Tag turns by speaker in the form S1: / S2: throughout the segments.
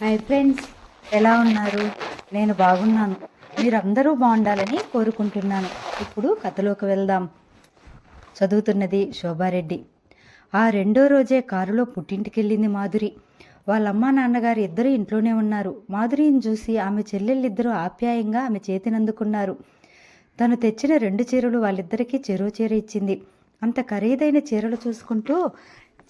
S1: Hi friends ఎలా ఉన్నారు? నేను బాగున్నాను. మీరందరూ బాగుండాలని కోరుకుంటున్నాను. ఇప్పుడు కథలోకి వెళ్దాం. చదువుతున్నది శోభారెడ్డి. ఆ రెండో రోజే కారులో పుట్టింటికెళ్ళింది మాధురి. వాళ్ళ అమ్మా నాన్నగారు ఇద్దరు ఇంట్లోనే ఉన్నారు. మాధురిని చూసి ఆమె చెల్లెళ్ళిద్దరూ ఆప్యాయంగా ఆమె చేతినందుకున్నారు తను తెచ్చిన రెండు చీరలు వాళ్ళిద్దరికీ చెరో చీర ఇచ్చింది. అంత ఖరీదైన చీరలు చూసుకుంటూ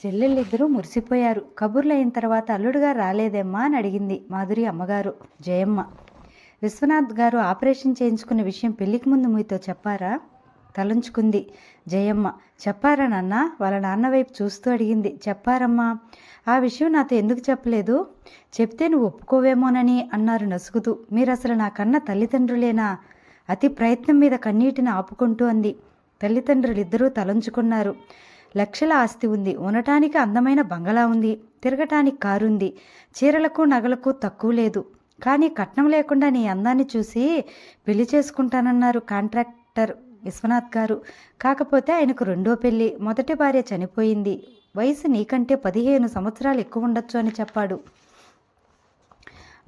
S1: చెల్లెళ్ళిద్దరూ మురిసిపోయారు. కబుర్లు అయిన తర్వాత అల్లుడుగా రాలేదేమ్మా అని అడిగింది మాధురి అమ్మగారు. జయమ్మ విశ్వనాథ్ గారు ఆపరేషన్ చేయించుకున్న విషయం పెళ్ళికి ముందు మీతో చెప్పారా? తలంచుకుంది జయమ్మ. చెప్పారా నాన్న? వాళ్ళ నాన్న వైపు చూస్తూ అడిగింది. చెప్పారమ్మా. ఆ విషయం నాతో ఎందుకు చెప్పలేదు? చెప్తే నువ్వు ఒప్పుకోవేమోనని అన్నారు నసుగుతూ. మీరు అసలు నా కన్న తల్లిదండ్రులేనా? అతి ప్రయత్నం మీద కన్నీటిని ఆపుకుంటూ అంది. తల్లిదండ్రులు ఇద్దరూ తలంచుకున్నారు. లక్షల ఆస్తి ఉంది. ఉండటానికి అందమైన బంగళా ఉంది. తిరగటానికి కారుంది. చీరలకు నగలకు తక్కువ లేదు. కానీ కట్నం లేకుండా నీ అందాన్ని చూసి పెళ్ళి చేసుకుంటానన్నారు కాంట్రాక్టర్ విశ్వనాథ్ గారు. కాకపోతే ఆయనకు రెండో పెళ్ళి మొదటి భార్య చనిపోయింది. వయసు నీకంటే పదిహేను సంవత్సరాలు ఎక్కువ ఉండొచ్చు అని చెప్పాడు.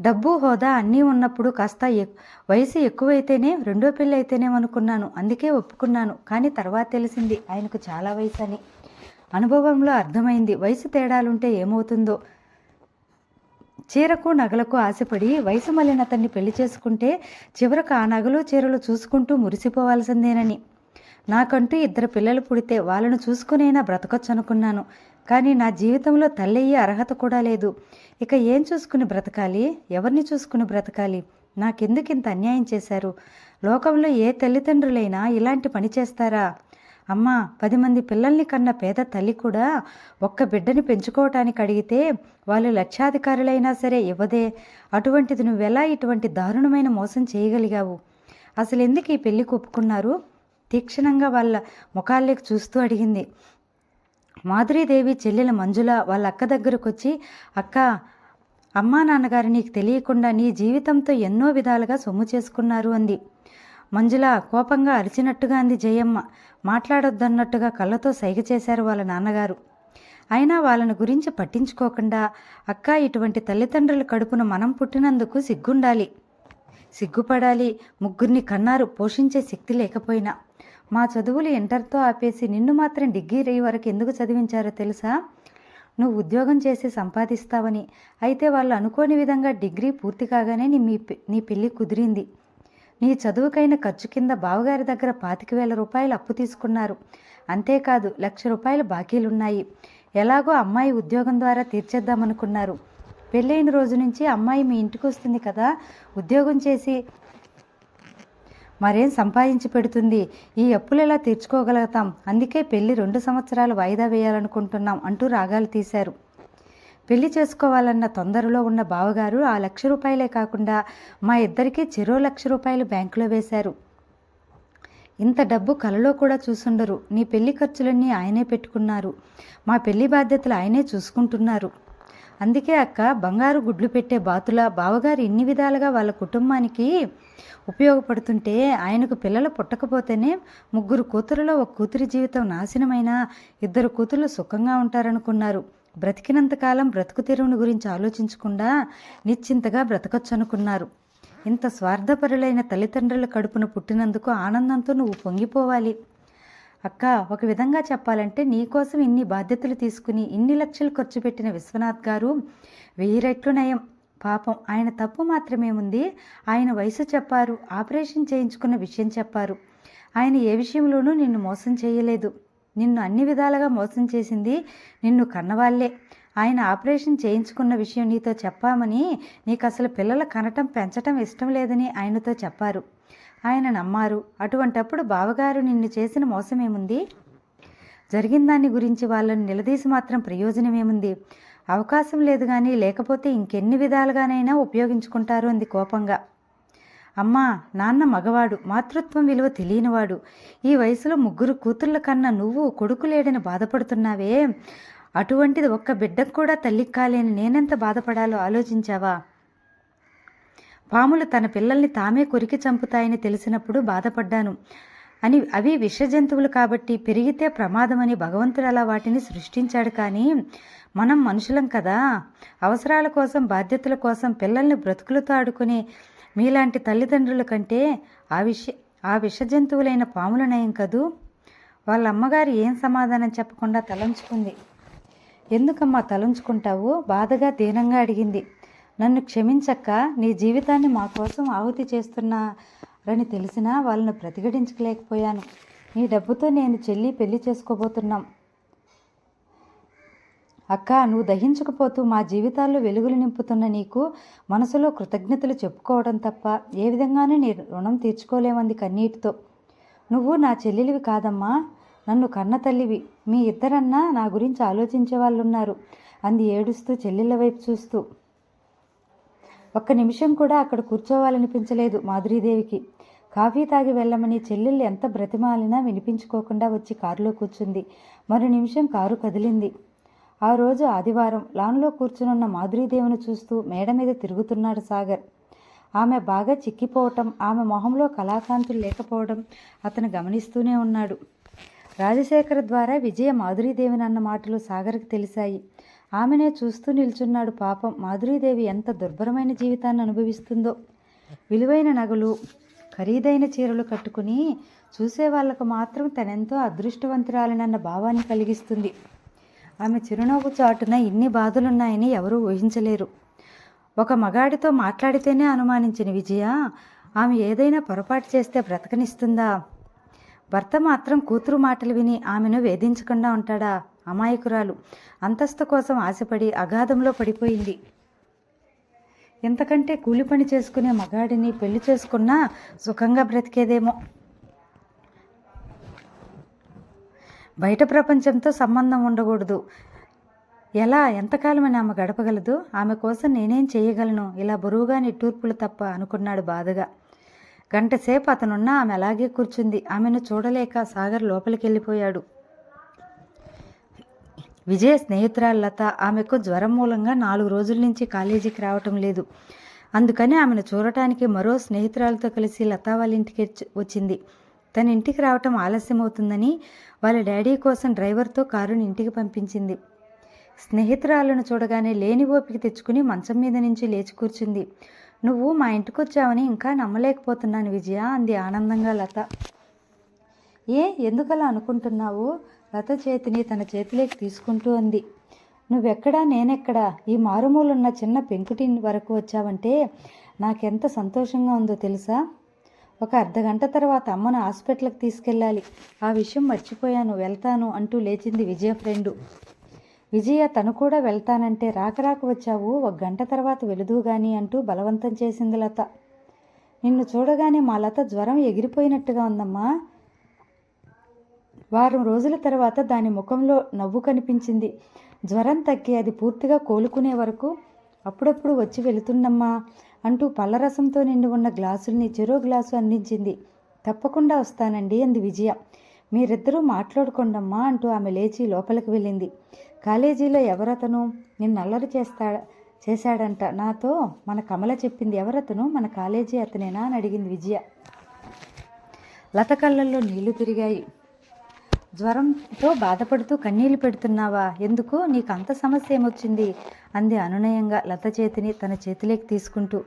S1: డబ్బు హోదా అన్నీ ఉన్నప్పుడు కాస్త ఎ- వయసు ఎక్కువైతేనే రెండో పెళ్ళి అయితేనేమనుకున్నాను అందుకే ఒప్పుకున్నాను. కానీ తర్వాత తెలిసింది ఆయనకు చాలా వయసు అని అనుభవంలో అర్థమైంది. వయసు తేడాలుంటే ఏమవుతుందో. చీరకు నగలకు ఆశపడి వయసు మళ్ళిన అతన్ని పెళ్ళి చేసుకుంటే చివరకు ఆ నగలు చీరలు చూసుకుంటూ మురిసిపోవాల్సిందేనని. నాకంటూ ఇద్దరు పిల్లలు పుడితే వాళ్ళను చూసుకునైనా బ్రతకొచ్చనుకున్నాను. అనుకున్నాను కానీ నా జీవితంలో తల్లయ్యే అర్హత కూడా లేదు. ఇక ఏం చూసుకుని బ్రతకాలి? ఎవరిని చూసుకుని బ్రతకాలి? నాకెందుకు ఇంత అన్యాయం చేశారు? లోకంలో ఏ తల్లిదండ్రులైనా ఇలాంటి పని చేస్తారా? అమ్మా పది మంది పిల్లల్ని కన్న పేద తల్లి కూడా ఒక్క బిడ్డని పెంచుకోవటానికి అడిగితే వాళ్ళు లక్షాధికారులైనా సరే ఇవ్వదే. అటువంటిది నువ్వెలా ఇటువంటి దారుణమైన మోసం చేయగలిగావు? అసలు ఎందుకు ఈ పెళ్ళి ఒప్పుకున్నారు తీక్షణంగా వాళ్ళ ముఖాల్లోకి చూస్తూ అడిగింది. మాధురీదేవి చెల్లెల మంజుల వాళ్ళ అక్క దగ్గరకు వచ్చి అక్క అమ్మా నాన్నగారు నీకు తెలియకుండా నీ జీవితంతో ఎన్నో విధాలుగా సొమ్ము చేసుకున్నారు అంది. మంజుల కోపంగా అరిచినట్టుగా అంది జయమ్మ. మాట్లాడొద్దన్నట్టుగా కళ్ళతో సైగ చేశారు వాళ్ళ నాన్నగారు. అయినా వాళ్ళని గురించి పట్టించుకోకుండా అక్క ఇటువంటి తల్లిదండ్రుల కడుపున మనం పుట్టినందుకు సిగ్గుండాలి. సిగ్గుపడాలి. ముగ్గురిని కన్నారు. పోషించే శక్తి లేకపోయినా. మా చదువులు ఇంటర్తో ఆపేసి నిన్ను మాత్రం డిగ్రీ వరకు ఎందుకు చదివించారో తెలుసా? నువ్వు ఉద్యోగం చేసి సంపాదిస్తావని. అయితే వాళ్ళు అనుకోని విధంగా డిగ్రీ పూర్తి కాగానే నీ మీ నీ పెళ్ళి కుదిరింది. నీ చదువుకైన ఖర్చు కింద బావగారి దగ్గర పాతిక వేల రూపాయలు అప్పు తీసుకున్నారు. అంతేకాదు లక్ష రూపాయలు బాకీలున్నాయి. ఎలాగో అమ్మాయి ఉద్యోగం ద్వారా తీర్చేద్దామనుకున్నారు. పెళ్ళైన రోజు నుంచి అమ్మాయి మీ ఇంటికి వస్తుంది కదా ఉద్యోగం చేసి మరేం సంపాదించి పెడుతుంది? ఈ అప్పులు ఎలా తీర్చుకోగలుగుతాం? అందుకే పెళ్ళి రెండు సంవత్సరాలు వాయిదా వేయాలనుకుంటున్నాం అంటూ రాగాలు తీశారు. పెళ్ళి చేసుకోవాలన్న తొందరలో ఉన్న బావగారు ఆ లక్ష రూపాయలే కాకుండా మా ఇద్దరికీ చెరో లక్ష రూపాయలు బ్యాంకులో వేశారు. ఇంత డబ్బు కలలో కూడా చూసుండరు. నీ పెళ్ళి ఖర్చులన్నీ ఆయనే పెట్టుకున్నారు. మా పెళ్ళి బాధ్యతలు ఆయనే చూసుకుంటున్నారు. అందుకే అక్క బంగారు గుడ్లు పెట్టే బాతుల బావగారు ఇన్ని విధాలుగా వాళ్ళ కుటుంబానికి ఉపయోగపడుతుంటే ఆయనకు పిల్లలు పుట్టకపోతేనే ముగ్గురు కూతురులో ఒక కూతురి జీవితం నాశనమైనా ఇద్దరు కూతురు సుఖంగా ఉంటారనుకున్నారు. బ్రతికినంతకాలం బ్రతుకు తెరువుని గురించి ఆలోచించకుండా నిశ్చింతగా బ్రతకచ్చు అనుకున్నారు ఇంత స్వార్థపరులైన తల్లిదండ్రుల కడుపున పుట్టినందుకు ఆనందంతో నువ్వు పొంగిపోవాలి. అక్క ఒక విధంగా చెప్పాలంటే నీకోసం ఇన్ని బాధ్యతలు తీసుకుని ఇన్ని లక్షలు ఖర్చు పెట్టిన విశ్వనాథ్ గారు వెయ్యి రెట్లు నయం. పాపం ఆయన తప్పు మాత్రమే ఉంది ఆయన వయసు చెప్పారు ఆపరేషన్ చేయించుకున్న విషయం చెప్పారు. ఆయన ఏ విషయంలోనూ నిన్ను మోసం చేయలేదు. నిన్ను అన్ని విధాలుగా మోసం చేసింది నిన్ను కన్నవాళ్ళే. ఆయన ఆపరేషన్ చేయించుకున్న విషయం నీతో చెప్పామని నీకు అసలు పిల్లల కనటం పెంచటం ఇష్టం లేదని ఆయనతో చెప్పారు. ఆయన నమ్మారు. అటువంటప్పుడు బావగారు నిన్ను చేసిన మోసమేముంది? జరిగిన దాని గురించి వాళ్ళని నిలదీసి మాత్రం ప్రయోజనమేముంది? అవకాశం లేదు కానీ లేకపోతే ఇంకెన్ని విధాలుగానైనా ఉపయోగించుకుంటారు అంది కోపంగా. అమ్మా నాన్న మగవాడు మాతృత్వం విలువ తెలియనివాడు. ఈ వయసులో ముగ్గురు కూతుర్ల కన్నా నువ్వు కొడుకు లేడని బాధపడుతున్నావే. అటువంటిది ఒక్క బిడ్డకు కూడా తల్లికి కాలేని నేనెంత బాధపడాలో ఆలోచించావా? పాములు తన పిల్లల్ని తామే కొరికి చంపుతాయని తెలిసినప్పుడు బాధపడ్డాను. అని అవి విష జంతువులు కాబట్టి పెరిగితే ప్రమాదమని భగవంతుడు అలా వాటిని సృష్టించాడు కానీ మనం మనుషులం కదా. అవసరాల కోసం బాధ్యతల కోసం పిల్లల్ని బ్రతుకులతో ఆడుకునే మీలాంటి తల్లిదండ్రుల కంటే ఆ విష ఆ విష జంతువులైన పాముల నయం కదూ? వాళ్ళ అమ్మగారు ఏం సమాధానం చెప్పకుండా తలంచుకుంది. ఎందుకమ్మా తలంచుకుంటావు? బాధగా దీనంగా అడిగింది. నన్ను క్షమించక్క నీ జీవితాన్ని మా కోసం ఆహుతి చేస్తున్నారని తెలిసినా వాళ్ళను ప్రతిఘటించలేకపోయాను. నీ డబ్బుతో నేను చెల్లి పెళ్ళి చేసుకోబోతున్నాం. అక్క నువ్వు దహించకపోతూ మా జీవితాల్లో వెలుగులు నింపుతున్న నీకు మనసులో కృతజ్ఞతలు చెప్పుకోవడం తప్ప ఏ విధంగానూ నీ రుణం తీర్చుకోలేమంది కన్నీటితో. నువ్వు నా చెల్లెలివి కాదమ్మా నన్ను కన్న తల్లివి. మీ ఇద్దరన్నా నా గురించి ఆలోచించే వాళ్ళు ఉన్నారు అంది ఏడుస్తూ చెల్లెళ్ళ వైపు చూస్తూ. ఒక్క నిమిషం కూడా అక్కడ కూర్చోవాలనిపించలేదు మాధురీదేవికి. కాఫీ తాగి వెళ్ళమని చెల్లెళ్ళు ఎంత బ్రతిమాలినా వినిపించుకోకుండా వచ్చి కారులో కూర్చుంది. మరో నిమిషం కారు కదిలింది. ఆ రోజు ఆదివారం లాన్లో కూర్చునున్న మాధురీదేవిని చూస్తూ మేడ మీద తిరుగుతున్నాడు సాగర్. ఆమె బాగా చిక్కిపోవటం ఆమె మొహంలో కళాకాంతులు లేకపోవడం అతను గమనిస్తూనే ఉన్నాడు. రాజశేఖర్ ద్వారా విజయ మాధురీదేవిని అన్న మాటలు సాగర్కి తెలిసాయి. ఆమెనే చూస్తూ నిల్చున్నాడు పాపం. మాధురీదేవి ఎంత దుర్భరమైన జీవితాన్ని అనుభవిస్తుందో. విలువైన నగలు ఖరీదైన చీరలు కట్టుకుని చూసే వాళ్ళకు మాత్రం తనెంతో అదృష్టవంతురాలనన్న భావాన్ని కలిగిస్తుంది. ఆమె చిరునవ్వు చాటున ఇన్ని బాధలున్నాయని ఎవరూ ఊహించలేరు. ఒక మగాడితో మాట్లాడితేనే అనుమానించిన విజయ ఆమె ఏదైనా పొరపాటు చేస్తే బ్రతకనిస్తుందా? భర్త మాత్రం కూతురు మాటలు విని ఆమెను వేధించకుండా ఉంటాడా? అమాయకురాలు. అంతస్తు కోసం ఆశపడి అగాధంలో పడిపోయింది. ఎంతకంటే కూలి పని చేసుకునే మగాడిని పెళ్ళి చేసుకున్నా సుఖంగా బ్రతికేదేమో. బయట ప్రపంచంతో సంబంధం ఉండకూడదు. ఎలా ఎంతకాలమని ఆమె గడపగలదు? ఆమె కోసం నేనేం చేయగలను? ఇలా బరువుగా నిట్టూర్పులు తప్ప అనుకున్నాడు బాధగా. గంట సేపు అతనున్నా ఆమె అలాగే కూర్చుంది. ఆమెను చూడలేక సాగర్ లోపలికి వెళ్ళిపోయాడు విజయ స్నేహితురాలు లత ఆమెకు జ్వరం మూలంగా నాలుగు రోజుల నుంచి కాలేజీకి రావటం లేదు. అందుకని ఆమెను చూడటానికి మరో స్నేహితురాలతో కలిసి లతా వాళ్ళ ఇంటికి వచ్చి- వచ్చింది. తన ఇంటికి రావటం ఆలస్యం అవుతుందని వాళ్ళ డాడీ కోసం డ్రైవర్తో కారుని ఇంటికి పంపించింది. స్నేహితురాలను చూడగానే లేని ఓపిక తెచ్చుకుని మంచం మీద నుంచి లేచి కూర్చుంది. నువ్వు మా ఇంటికి వచ్చావని ఇంకా నమ్మలేకపోతున్నాను విజయ అంది ఆనందంగా లత. ఏ ఎందుకలా అనుకుంటున్నావు? లత చేతిని తన చేతిలోకి తీసుకుంటూ అంది. నువ్వెక్కడా? నేనెక్కడా? ఈ మారుమూలున్న చిన్న పెంకుటి వరకు వచ్చావంటే నాకెంత సంతోషంగా ఉందో తెలుసా? ఒక అర్ధగంట తర్వాత అమ్మను హాస్పిటల్కి తీసుకెళ్ళాలి. ఆ విషయం మర్చిపోయాను వెళ్తాను అంటూ లేచింది విజయ ఫ్రెండు. విజయ తను కూడా వెళ్తానంటే రాక వచ్చావు. ఒక గంట తర్వాత వెలుదు గాని అంటూ బలవంతం చేసింది లత. నిన్ను చూడగానే మా లత జ్వరం ఎగిరిపోయినట్టుగా ఉందమ్మా. వారం రోజుల తర్వాత దాని ముఖంలో నవ్వు కనిపించింది. జ్వరం తగ్గి అది పూర్తిగా కోలుకునే వరకు అప్పుడప్పుడు వచ్చి వెళుతుండమ్మా అంటూ పళ్ళరసంతో నిండి ఉన్న గ్లాసుల్ని చెరో గ్లాసు అందించింది. తప్పకుండా వస్తానండి అంది విజయ. మీరిద్దరూ మాట్లాడుకోండమ్మా అంటూ ఆమె లేచి లోపలికి వెళ్ళింది. కాలేజీలో ఎవరతను? నిన్ను అల్లరి చేస్తా చేశాడంట. నాతో మన కమల చెప్పింది ఎవరతను? మన కాలేజీ అతనేనా? అని అడిగింది విజయ. లత కళ్ళల్లో నీళ్ళు తిరిగాయి. జ్వరంతో బాధపడుతూ కన్నీళ్ళు పెడుతున్నావా? ఎందుకు నీకు అంత సమస్య ఏమొచ్చింది? అంది అనునయంగా లత చేతిని తన చేతిలోకి తీసుకుంటూ.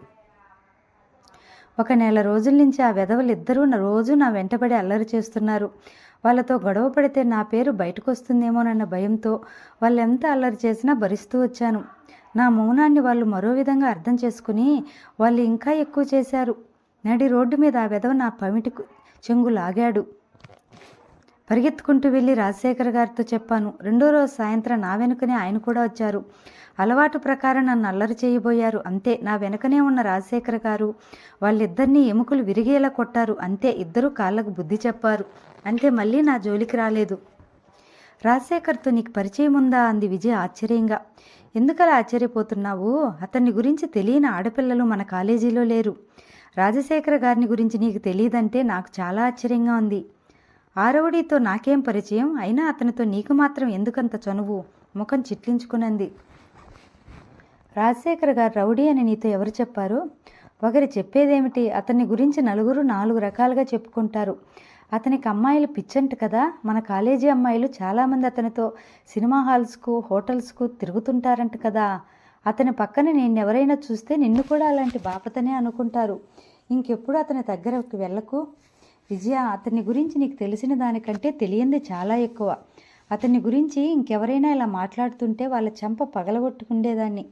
S1: ఒక నెల రోజుల నుంచి ఆ వెధవలిద్దరూ నా రోజు నా వెంటబడి అల్లరి చేస్తున్నారు. వాళ్ళతో గొడవ పడితే నా పేరు బయటకు వస్తుందేమోనన్న భయంతో వాళ్ళు ఎంత అల్లరి చేసినా భరిస్తూ వచ్చాను. నా మౌనాన్ని వాళ్ళు మరో విధంగా అర్థం చేసుకుని వాళ్ళు ఇంకా ఎక్కువ చేశారు. నడి రోడ్డు మీద ఆ వెధవ నా పమిటి చెంగు లాగాడు. పరిగెత్తుకుంటూ వెళ్ళి రాజశేఖర్ గారితో చెప్పాను రెండో రోజు సాయంత్రం నా వెనుకనే ఆయన కూడా వచ్చారు. అలవాటు ప్రకారం నన్ను అల్లరి చేయబోయారు. అంతే నా వెనుకనే ఉన్న రాజశేఖర్ గారు వాళ్ళిద్దరినీ ఎముకలు విరిగేలా కొట్టారు. అంతే ఇద్దరు కాళ్ళకు బుద్ధి చెప్పారు. అంతే మళ్ళీ నా జోలికి రాలేదు. రాజశేఖర్తో నీకు పరిచయం ఉందా? అంది విజయ్ ఆశ్చర్యంగా. ఎందుకలా ఆశ్చర్యపోతున్నావు? అతన్ని గురించి తెలియని ఆడపిల్లలు మన కాలేజీలో లేరు. రాజశేఖర గారిని గురించి నీకు తెలియదంటే నాకు చాలా ఆశ్చర్యంగా ఉంది. ఆరవుడితో నాకేం పరిచయం? అయినా అతనితో నీకు మాత్రం ఎందుకంత చనువు? ముఖం చిట్లించుకునంది. రాజశేఖర్ గారు రౌడీ అని నీతో ఎవరు చెప్పారు? ఒకరు చెప్పేదేమిటి? అతన్ని గురించి నలుగురు నాలుగు రకాలుగా చెప్పుకుంటారు. అతనికి అమ్మాయిలు పిచ్చంట కదా? మన కాలేజీ అమ్మాయిలు చాలామంది అతనితో సినిమా హాల్స్కు హోటల్స్కు తిరుగుతుంటారంట కదా? అతని పక్కన నిన్నెవరైనా చూస్తే నిన్ను కూడా అలాంటి బాపతనే అనుకుంటారు. ఇంకెప్పుడు అతని దగ్గరకు వెళ్ళకు? విజయ అతని గురించి నీకు తెలిసిన దానికంటే తెలియంది చాలా ఎక్కువ. అతని గురించి ఇంకెవరైనా ఇలా మాట్లాడుతుంటే వాళ్ళ చెంప పగలగొట్టుకుండేదాన్ని.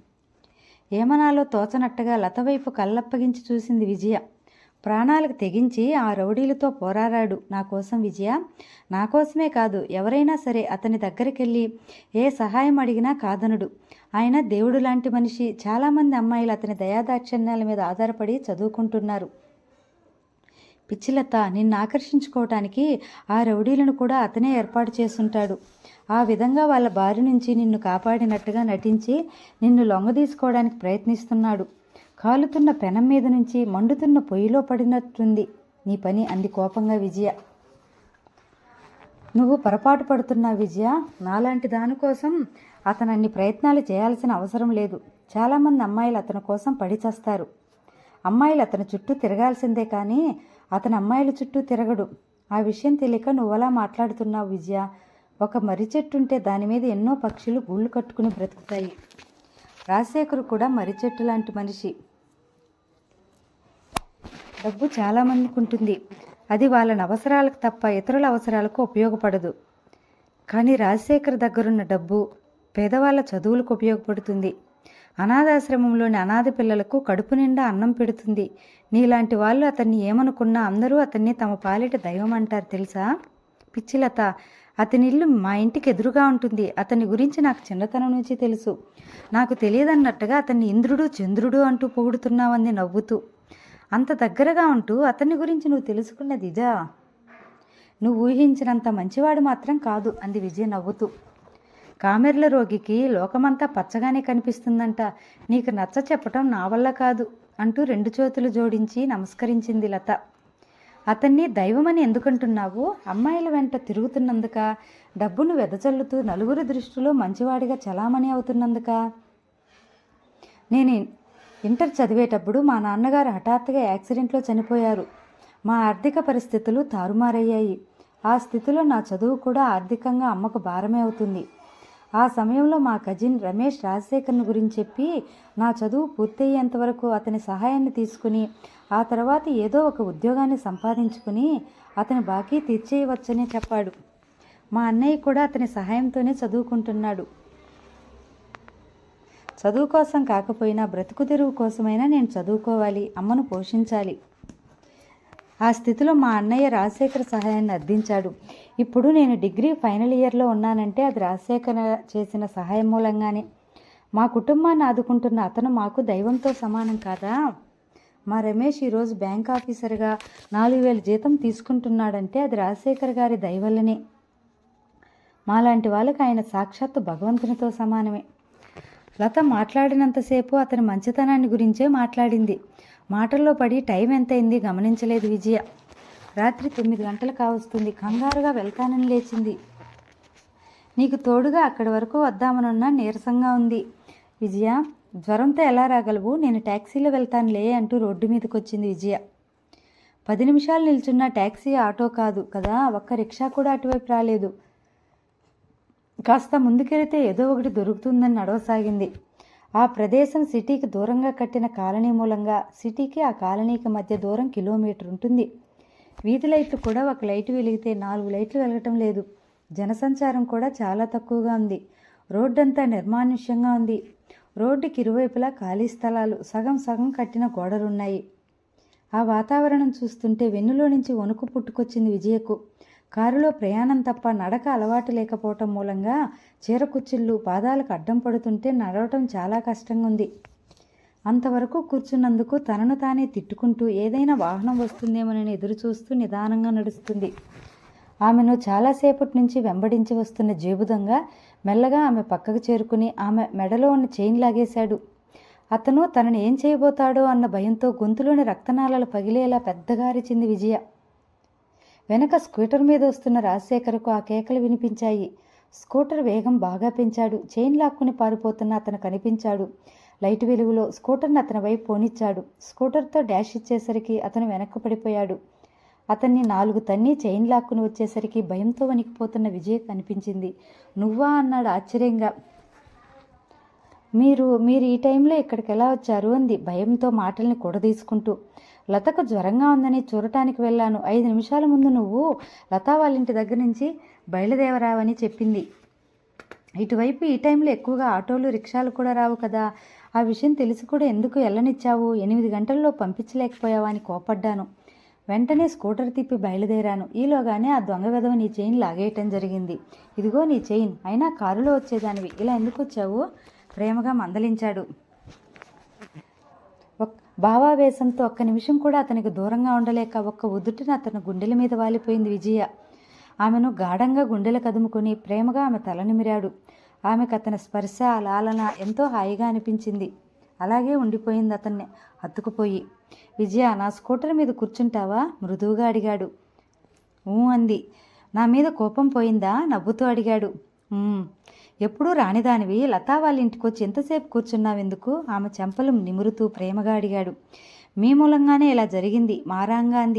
S1: ఏమనాలో తోచనట్టుగా లత వైపు కళ్ళప్పగించి చూసింది విజయ. ప్రాణాలకు తెగించి ఆ రౌడీలతో పోరాడాడు. నా కోసం విజయ. నా కోసమే కాదు ఎవరైనా సరే అతని దగ్గరికెళ్ళి ఏ సహాయం అడిగినా కాదనుడు. ఆయన దేవుడు లాంటి మనిషి. చాలామంది అమ్మాయిలు అతని దయాదాక్షిణ్యాల మీద ఆధారపడి చదువుకుంటున్నారు. పిచ్చిలత నిన్ను ఆకర్షించుకోవటానికి ఆ రౌడీలను కూడా అతనే ఏర్పాటు చేసుంటాడు ఆ విధంగా వాళ్ళ బారి నుంచి నిన్ను కాపాడినట్టుగా నటించి నిన్ను లొంగదీసుకోవడానికి ప్రయత్నిస్తున్నాడు. కాలుతున్న పెనం మీద నుంచి మండుతున్న పొయ్యిలో పడినట్టుంది. నీ పని అంది కోపంగా విజయ. నువ్వు పొరపాటు పడుతున్నా విజయ. నాలాంటి దానికోసం అతను అన్ని ప్రయత్నాలు చేయాల్సిన అవసరం లేదు. చాలామంది అమ్మాయిలు అతని కోసం పడిచేస్తారు అమ్మాయిలు అతని చుట్టూ తిరగాల్సిందే కానీ అతని అమ్మాయిల చుట్టూ తిరగడు. ఆ విషయం తెలియక నువ్వలా మాట్లాడుతున్నావు విజయ. ఒక మర్రి చెట్టు ఉంటే దాని మీద ఎన్నో పక్షులు గూళ్ళు కట్టుకుని బ్రతుకుతాయి. రాజశేఖర్ కూడా మర్రి చెట్టు లాంటి మనిషి. డబ్బు చాలామందికి ఉంటుంది. అది వాళ్ళని అవసరాలకు తప్ప ఇతరుల అవసరాలకు ఉపయోగపడదు. కానీ రాజశేఖర్ దగ్గరున్న డబ్బు పేదవాళ్ళ చదువులకు ఉపయోగపడుతుంది. అనాథాశ్రమంలోని అనాథ పిల్లలకు కడుపు నిండా అన్నం పెడుతుంది. నీలాంటి వాళ్ళు అతన్ని ఏమనుకున్నా అందరూ అతన్ని తమ పాలిట దైవం అంటారు తెలుసా? పిచ్చిలత అతని ఇల్లు మా ఇంటికి ఎదురుగా ఉంటుంది. అతని గురించి నాకు చిన్నతనం నుంచి తెలుసు. నాకు తెలియదన్నట్టుగా అతన్ని ఇంద్రుడు చంద్రుడు అంటూ పొగుడుతున్నావంది నవ్వుతూ. అంత దగ్గరగా ఉంటూ అతని గురించి నువ్వు తెలుసుకున్నది ఇదా? నువ్వు ఊహించినంత మంచివాడు మాత్రం కాదు అంది విజయ నవ్వుతూ. కామెర్ల రోగికి లోకమంతా పచ్చగానే కనిపిస్తుందంట. నీకు నచ్చ చెప్పటం నా వల్ల కాదు అంటూ రెండు చేతులు జోడించి నమస్కరించింది లత. అతన్ని దైవమని ఎందుకంటున్నావు? అమ్మాయిల వెంట తిరుగుతున్నందుక? డబ్బును వెదజల్లుతూ నలుగురి దృష్టిలో మంచివాడిగా చలామణి అవుతున్నందుక? నేను ఇంటర్ చదివేటప్పుడు మా నాన్నగారు హఠాత్తుగా యాక్సిడెంట్లో చనిపోయారు. మా ఆర్థిక పరిస్థితులు తారుమారయ్యాయి. ఆ స్థితిలో నా చదువు కూడా ఆర్థికంగా అమ్మకు భారమే అవుతుంది. ఆ సమయంలో మా కజిన్ రమేష్ రాజశేఖర్ని గురించి చెప్పి నా చదువు పూర్తయ్యేంత వరకు అతని సహాయాన్ని తీసుకుని ఆ తర్వాత ఏదో ఒక ఉద్యోగాన్ని సంపాదించుకుని అతని బాకీ తీర్చేయవచ్చని చెప్పాడు. మా అన్నయ్య కూడా అతని సహాయంతోనే చదువుకుంటున్నాడు. చదువు కోసం కాకపోయినా బ్రతుకు తెరువు కోసమైనా నేను చదువుకోవాలి అమ్మను పోషించాలి. ఆ స్థితిలో మా అన్నయ్య రాజశేఖర్ సహాయాన్ని అందించాడు. ఇప్పుడు నేను డిగ్రీ ఫైనల్ ఇయర్లో ఉన్నానంటే అది రాజశేఖర్ చేసిన సహాయం మూలంగానే. మా కుటుంబాన్ని ఆదుకుంటున్న అతను మాకు దైవంతో సమానం కాదా? మా రమేష్ ఈరోజు బ్యాంక్ ఆఫీసర్గా నాలుగు వేల జీతం తీసుకుంటున్నాడంటే అది రాజశేఖర్ గారి దయవల్లనే. మాలాంటి వాళ్ళకి ఆయన సాక్షాత్తు భగవంతునితో సమానమే. లత మాట్లాడినంతసేపు అతని మంచితనాన్ని గురించే మాట్లాడింది. మాటల్లో పడి టైం ఎంతైంది గమనించలేదు విజయ. రాత్రి తొమ్మిది గంటలు కావస్తుంది కంగారుగా వెళ్తానని లేచింది. నీకు తోడుగా అక్కడి వరకు వద్దామనున్నా నీరసంగా ఉంది. విజయ జ్వరంతో ఎలా రాగలవు? నేను ట్యాక్సీలో వెళ్తానులే అంటూ రోడ్డు మీదకి వచ్చింది విజయ. పది నిమిషాలు నిల్చున్న ట్యాక్సీ ఆటో కాదు కదా ఒక్క రిక్షా కూడా అటువైపు రాలేదు. కాస్త ముందుకెళితే ఏదో ఒకటి దొరుకుతుందని నడవసాగింది. ఆ ప్రదేశం సిటీకి దూరంగా కట్టిన కాలనీ మూలంగా సిటీకి ఆ కాలనీకి మధ్య దూరం కిలోమీటర్ ఉంటుంది. వీధి లైట్లు కూడా ఒక లైట్ వెలిగితే నాలుగు లైట్లు వెలగటం లేదు. జనసంచారం కూడా చాలా తక్కువగా ఉంది. రోడ్డంతా నిర్మానుష్యంగా ఉంది. రోడ్డుకి ఇరువైపులా ఖాళీ స్థలాలు సగం సగం కట్టిన గోడలున్నాయి. ఆ వాతావరణం చూస్తుంటే వెన్నులో నుంచి వణుకు పుట్టుకొచ్చింది విజయకు. కారులో ప్రయాణం తప్ప నడక అలవాటు లేకపోవటం మూలంగా చీరకుచ్చిళ్ళు పాదాలకు అడ్డం పడుతుంటే నడవటం చాలా కష్టంగా ఉంది అంతవరకు కూర్చున్నందుకు తనను తానే తిట్టుకుంటూ ఏదైనా వాహనం వస్తుందేమోనని ఎదురు చూస్తూ నిదానంగా నడుస్తుంది. ఆమెను చాలాసేపటి నుంచి వెంబడించి వస్తున్న జేబు మెల్లగా ఆమె పక్కకు చేరుకుని ఆమె మెడలో ఉన్న చైన్ లాగేశాడు. అతను తనని ఏం చేయబోతాడో అన్న భయంతో గొంతులోని రక్తనాళాలు పగిలేలా పెద్దగా అరిచింది విజయ. వెనక స్కూటర్ మీద వస్తున్న రాజశేఖర్కు ఆ కేకలు వినిపించాయి. స్కూటర్ వేగం బాగా పెంచాడు. చైన్ లాక్కుని పారిపోతున్న అతను కనిపించాడు. లైట్ వెలుగులో స్కూటర్ని అతని వైపు పోనిచ్చాడు. స్కూటర్తో డాష్ ఇచ్చేసరికి అతను వెనక్కు పడిపోయాడు. అతన్ని నాలుగు తన్ని చైన్ లాక్కుని వచ్చేసరికి భయంతో వణికిపోతున్న విజయ్ కనిపించింది. నువ్వా? అన్నాడు ఆశ్చర్యంగా. మీరు మీరు ఈ టైంలో ఇక్కడికి ఎలా వచ్చారు? అంది భయంతో మాటల్ని కూడదీసుకుంటూ. లతకు జ్వరంగా ఉందని చూడటానికి వెళ్ళాను. ఐదు నిమిషాల ముందు నువ్వు లతా వాళ్ళ ఇంటి దగ్గర నుంచి బయలుదేవరావని చెప్పింది. ఇటువైపు ఈ టైంలో ఎక్కువగా ఆటోలు రిక్షాలు కూడా రావు కదా. ఆ విషయం తెలిసి కూడా ఎందుకు వెళ్ళనిచ్చావు ఎనిమిది గంటల్లో పంపించలేకపోయావా అని కోపడ్డాను. వెంటనే స్కూటర్ తిప్పి బయలుదేరాను. ఈలోగానే ఆ దొంగ విధవ నీ చైన్ లాగేయటం జరిగింది. ఇదిగో నీ చైన్. అయినా కారులో వచ్చేదానివి. ఇలా ఎందుకు వచ్చావు? ప్రేమగా మందలించాడు. భావావేశంతో ఒక్క నిమిషం కూడా అతనికి దూరంగా ఉండలేక ఒక్క ఉదుటిన అతను గుండెల మీద వాలిపోయింది విజయ. ఆమెను గాఢంగా గుండెలు కదుముకుని ప్రేమగా ఆమె తల నిమిరాడు. ఆమెకు అతని స్పర్శ లాలన ఎంతో హాయిగా అనిపించింది. అలాగే ఉండిపోయింది అతన్ని అతుకుపోయి విజయ నా స్కూటర్ మీద కూర్చుంటావా? మృదువుగా అడిగాడు. ఊ అంది. నా మీద కోపం పోయిందా? నవ్వుతూ అడిగాడు. ఎప్పుడూ రానిదానివి లతా వాళ్ళ ఇంటికి వచ్చి ఎంతసేపు కూర్చున్నావెందుకు? ఆమె చెంపలు నిమురుతూ ప్రేమగా అడిగాడు. మీ మూలంగానే ఇలా జరిగింది. మారాంగా అంది